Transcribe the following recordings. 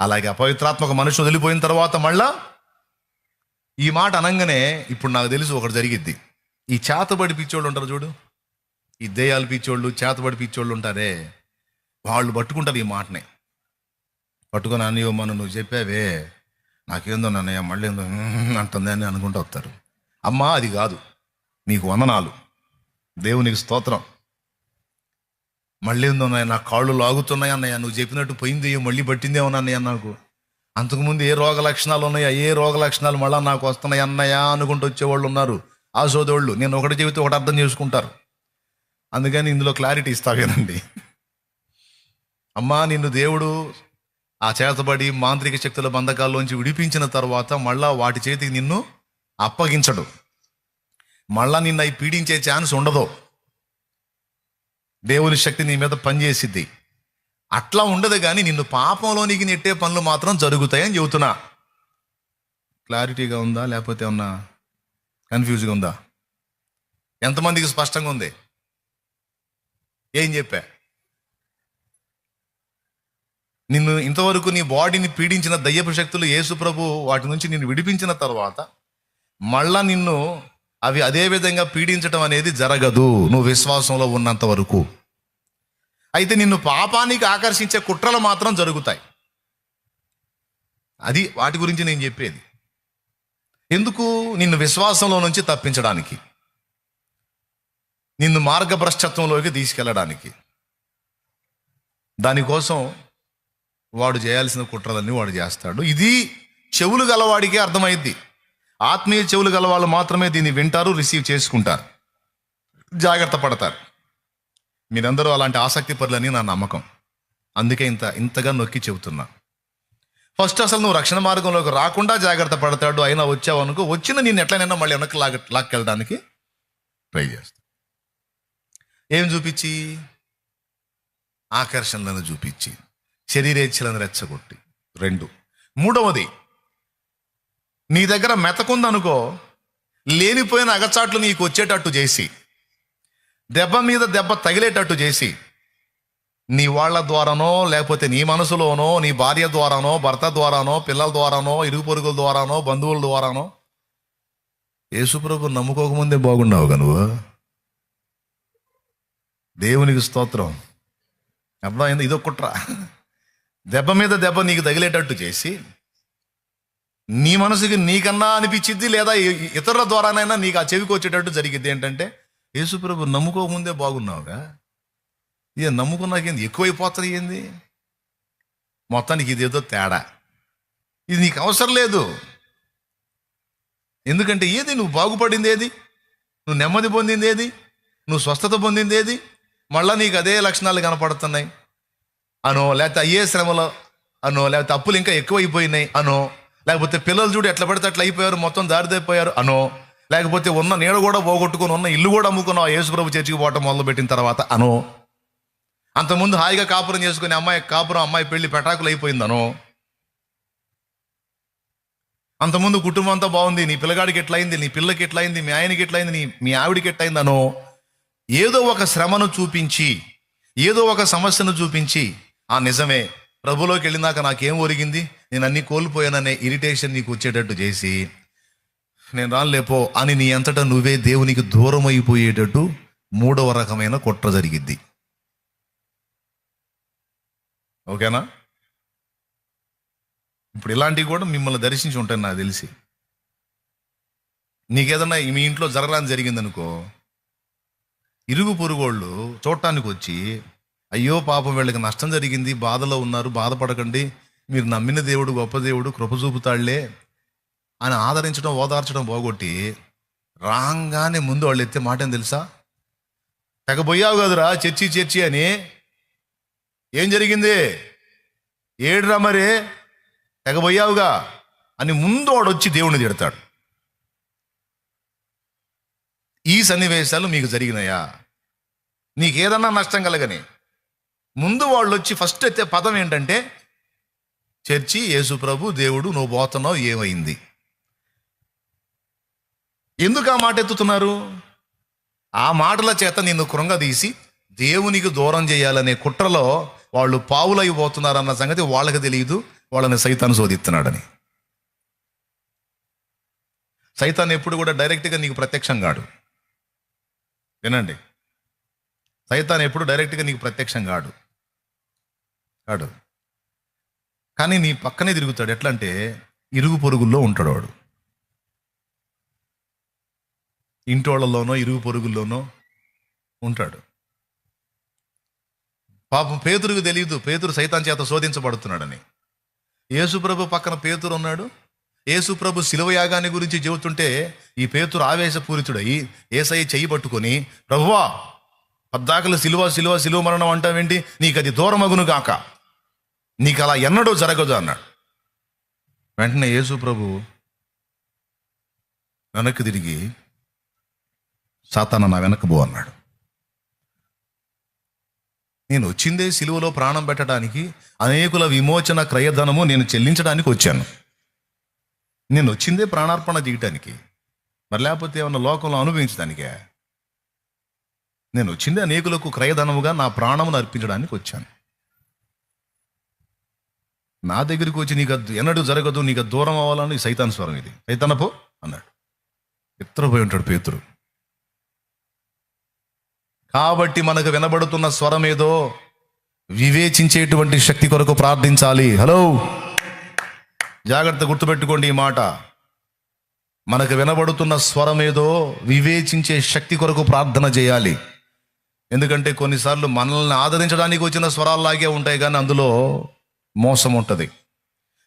అలాగే అపవిత్రాత్మక మనుషులు వదిలిపోయిన తర్వాత మళ్ళా ఈ మాట అనగానే ఇప్పుడు నాకు తెలుసు ఒకటి జరిగిద్ది. ఈ చేతబడి పిచ్చోళ్ళు ఉంటారు చూడు. ఈ దెయ్యాలు పిచ్చోళ్ళు చేతబడి పిచ్చోళ్ళు ఉంటారే. వాళ్ళు పట్టుకుంటారు ఈ మాటని. పట్టుకొని అన్నయ్యో మనం నువ్వు చెప్పావే. నాకేందో నన్నయ్య మళ్ళీ ఏందో అంటుంది అని అనుకుంటూ వస్తారు. అమ్మా అది కాదు. నీకు వందనాలు. దేవునికి స్తోత్రం. మళ్ళీ ఏందో నా కాళ్ళు లాగుతున్నాయి అన్నయ్య నువ్వు చెప్పినట్టు పోయింది మళ్ళీ పట్టిందేమో అన్నయ్య నాకు. అంతకుముందు ఏ రోగ లక్షణాలు ఉన్నాయా ఏ రోగ లక్షణాలు మళ్ళీ నాకు వస్తున్నాయి అన్నయ్య అనుకుంటూ వచ్చేవాళ్ళు ఉన్నారు. ఆ సోదోళ్ళు నేను ఒకటి చెబితే ఒకటి అర్థం చేసుకుంటారు. అందుకని ఇందులో క్లారిటీ ఇస్తావేనండి అమ్మా నిన్ను దేవుడు ఆ చేతబడి మాంత్రిక శక్తుల బంధకాల్లోంచి విడిపించిన తర్వాత మళ్ళా వాటి చేతికి నిన్ను అప్పగించడు. మళ్ళా నిన్ను అవి పీడించే ఛాన్స్ ఉండదు. దేవుని శక్తి నీ మీద పనిచేసిద్ది. అట్లా ఉండదు కానీ నిన్ను పాపంలోనికి నెట్టే పనులు మాత్రం జరుగుతాయని చెబుతున్నా. క్లారిటీగా ఉందా? లేకపోతే ఉన్నా కన్ఫ్యూజ్గా ఉందా? ఎంతమందికి స్పష్టంగా ఉంది? ఏం చెప్పా? నిన్ను ఇంతవరకు నీ బాడీని పీడించిన దయ్యపు శక్తులు యేసు ప్రభు వాటి నుంచి నిన్ను విడిపించిన తర్వాత మళ్ళా నిన్ను అవి అదే విధంగా పీడించడం అనేది జరగదు. నువ్వు విశ్వాసంలో ఉన్నంత వరకు. అయితే నిన్ను పాపానికి ఆకర్షించే కుట్రలు మాత్రం జరుగుతాయి. అది వాటి గురించి నేను చెప్పేది. ఎందుకు? నిన్ను విశ్వాసంలో నుంచి తప్పించడానికి. నిన్ను మార్గభ్రష్టత్వంలోకి తీసుకెళ్ళడానికి. దానికోసం వాడు చేయాల్సిన కుట్రలన్నీ వాడు చేస్తాడు. ఇది చెవులు గలవాడికి అర్థమైద్ది. ఆత్మీయ చెవులు గల వాళ్ళు మాత్రమే దీన్ని వింటారు రిసీవ్ చేసుకుంటారు. జాగ్రత్త పడతారు. మీరందరూ అలాంటి ఆసక్తి పరులని నా నమ్మకం. అందుకే ఇంత ఇంతగా నొక్కి చెబుతున్నా. ఫస్ట్ అసలు నువ్వు రక్షణ మార్గంలోకి రాకుండా జాగ్రత్త పడతాడు అయినా వచ్చావు అనుకో వచ్చిన నేను ఎట్లనైనా మళ్ళీ వెనక్కి లాగ లాక్కెళ్ళడానికి ట్రై చేస్తా. ఏం చూపించి? ఆకర్షణలను చూపించి. శరీరేచ్ఛలను రెచ్చగొట్టి. రెండు. మూడవది నీ దగ్గర మెతకుందనుకో లేనిపోయిన అగచాట్లు నీకు వచ్చేటట్టు చేసి దెబ్బ మీద దెబ్బ తగిలేటట్టు చేసి నీ వాళ్ళ ద్వారానో లేకపోతే నీ మనసులోనో నీ భార్య ద్వారానో భర్త ద్వారానో పిల్లల ద్వారానో ఇరుగు పొరుగుల ద్వారానో బంధువుల ద్వారానో యేసుప్రభు నమ్ముకోకముందే బాగున్నావు కనువు దేవునికి స్తోత్రం. అర్థమైంది? ఇదో కుట్ర దెబ్బ మీద దెబ్బ నీకు తగిలేటట్టు చేసి నీ మనసుకి నీకన్నా అనిపించిద్ది లేదా ఇతరుల ద్వారానైనా నీకు ఆ చెవికి వచ్చేటట్టు జరిగింది ఏంటంటే యేసుప్రభు నమ్ముకోకముందే బాగున్నావుగా. ఇక నమ్ముకున్నాకేంది ఎక్కువైపోతుంది ఏంది? మొత్తానికి ఇదేదో తేడా. ఇది నీకు అవసరం లేదు. ఎందుకంటే ఏది? నువ్వు బాగుపడింది ఏది నువ్వు నెమ్మది పొందింది ఏది నువ్వు స్వస్థత పొందింది ఏది మళ్ళీ నీకు అదే లక్షణాలు కనపడుతున్నాయి. అనో లేకపోతే అయ్యే శ్రమలో అనో లేకపోతే అప్పులు ఇంకా ఎక్కువైపోయినాయి. అనో లేకపోతే పిల్లలు చూడు ఎట్లా పడితే అట్లా అయిపోయారు మొత్తం దారిదైపోయారు అనో లేకపోతే ఉన్న నీడ కూడా పోగొట్టుకుని ఉన్న ఇల్లు కూడా అమ్ముకున్నావు యేసుప్రభు చర్చికి పోవటం మొదలుపెట్టిన తర్వాత అనో. అంతకుముందు హాయిగా కాపురం చేసుకుని అమ్మాయి కాపురం అమ్మాయి పెళ్ళి పెటాకులు అయిపోయిందనో అంతకుముందు కుటుంబం అంతా బాగుంది నీ పిల్లగాడికి ఎట్లయింది నీ పిల్లకి ఎట్లయింది మీ ఆయనకి ఎట్లయింది నీ మీ ఆవిడికి ఎట్లయిందనో ఏదో ఒక శ్రమను చూపించి ఏదో ఒక సమస్యను చూపించి ఆ నిజమే ప్రభులోకి వెళ్ళినాక నాకేం ఒరిగింది? నేను అన్ని కోల్పోయాననే ఇరిటేషన్ నీకు వచ్చేటట్టు చేసి నేను రాలేపో అని నీ అంతటా నువ్వే దేవునికి దూరం అయిపోయేటట్టు మూడవ రకమైన కుట్ర జరిగిద్ది. ఓకేనా? ఇప్పుడు ఇలాంటివి కూడా మిమ్మల్ని దర్శించి ఉంటాను నాకు తెలిసి. నీకేదన్నా మీ ఇంట్లో జరగరాని జరిగిందనుకో ఇరుగు పొరుగోళ్ళు చూడటానికి వచ్చి అయ్యో పాపం వీళ్ళకి నష్టం జరిగింది బాధలో ఉన్నారు బాధపడకండి మీరు నమ్మిన దేవుడు గొప్ప దేవుడు కృప చూపుతాళ్ళే అని ఆదరించడం ఓదార్చడం పోగొట్టి రాగానే ముందు వాళ్ళు ఎత్తే మాట తెలుసా తెలుసా? తెగబోయావు కదురా చర్చి చర్చి అని. ఏం జరిగింది? ఏడురా మరి? తెగబోయావుగా అని ముందు వాడు వచ్చి దేవుణ్ణి తిడతాడు. ఈ సన్నివేశాలు మీకు జరిగినాయా? నీకేదన్నా నష్టం కలగని. ముందు వాళ్ళు వచ్చి ఫస్ట్ అయితే పదం ఏంటంటే చర్చి యేసు ప్రభు దేవుడు నువ్వు పోతున్నావు ఏమైంది? ఎందుకు ఆ మాట ఎత్తుతున్నారు? ఆ మాటల చేత నిన్ను కృంగదీసి దేవునికి దూరం చేయాలనే కుట్రలో వాళ్ళు పావులైపోతున్నారన్న సంగతి వాళ్ళకి తెలియదు వాళ్ళని సైతాన్ని శోధిస్తున్నాడని. సైతాన్ ఎప్పుడు కూడా డైరెక్ట్గా నీకు ప్రత్యక్షం కాడు. వినండి. సైతాన్ ఎప్పుడు డైరెక్ట్గా నీకు ప్రత్యక్షం కాడు. కాడు. కానీ నీ పక్కనే తిరుగుతాడు. ఎట్లా అంటే ఇరుగు పొరుగుల్లో ఉంటాడు వాడు ఇంటోళ్ళలోనో ఇరుగు పొరుగుల్లోనో ఉంటాడు. పాపం పేతురుకు తెలియదు. పేతురు సైతాన్ చేత శోధించబడుతున్నాడని. యేసుప్రభు పక్కన పేతురు ఉన్నాడు. యేసుప్రభు శిలువ యాగాన్ని గురించి చెబుతుంటే ఈ పేతురు ఆవేశపూరితుడై ఏసఐ చెయ్యి పట్టుకొని ప్రభువా పద్దాకలు సిలువ సిలువ సిలువ మరణం అంటావేంటి? నీకు అది దూరమగును గాక. నీకు అలా ఎన్నడూ జరగదు అన్నాడు. వెంటనే యేసు ప్రభు వెనక్కి తిరిగి సాతాన నా వెనక్కి పో అన్నాడు. నేను వచ్చిందే సిలువలో ప్రాణం పెట్టడానికి అనేకుల విమోచన క్రయధనము నేను చెల్లించడానికి వచ్చాను. నేను వచ్చిందే ప్రాణార్పణ చేయటానికి మరి లేకపోతే ఏమన్నా లోకంలో అనుభవించడానికే? నేను వచ్చిందే అనేకులకు క్రయధనముగా నా ప్రాణమును అర్పించడానికి వచ్చాను. నా దగ్గరికి వచ్చి నీకు ఎన్నడూ జరగదు నీకు దూరం అవ్వాలని సైతాన్ స్వరం ఇది. సైతానపు అన్నాడు. ఎత్తరపోయి ఉంటాడు పేతురు. కాబట్టి మనకు వినబడుతున్న స్వరం ఏదో వివేచించేటువంటి శక్తి కొరకు ప్రార్థించాలి. హలో? జాగ్రత్త గుర్తుపెట్టుకోండి ఈ మాట. మనకు వినబడుతున్న స్వరం ఏదో వివేచించే శక్తి కొరకు ప్రార్థన చేయాలి. ఎందుకంటే కొన్నిసార్లు మనల్ని ఆదరించడానికి వచ్చిన స్వరాల్లాగే ఉంటాయి కానీ అందులో మోసం ఉంటుంది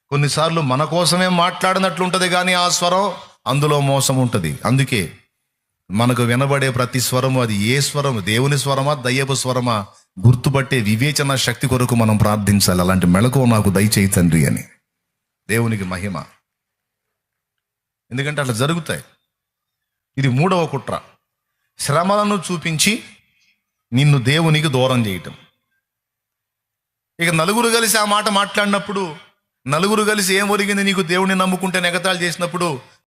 కొన్నిసార్లు మన కోసమే మాట్లాడినట్లు ఉంటుంది కానీ ఆ స్వరం అందులో మోసం ఉంటుంది అందుకే మనకు వినబడే ప్రతి స్వరము అది ఏ స్వరము? దేవుని స్వరమా? దయ్యపు స్వరమా? గుర్తుపట్టే వివేచన శక్తి కొరకు మనం ప్రార్థించాలి. అలాంటి మెళకువ నాకు దయచేయి తండ్రి అని. దేవునికి మహిమ. ఎందుకంటే అట్లా జరుగుతాయి. ఇది మూడవ కుట్ర. శ్రమలను చూపించి నిన్ను దేవునికి దూరం చేయటం. ఇక నలుగురు కలిసి ఆ మాట మాట్లాడినప్పుడు నలుగురు కలిసి ఏం ఒరిగింది నీకు దేవుడిని నమ్ముకుంటే నెగతాలు చేసినప్పుడు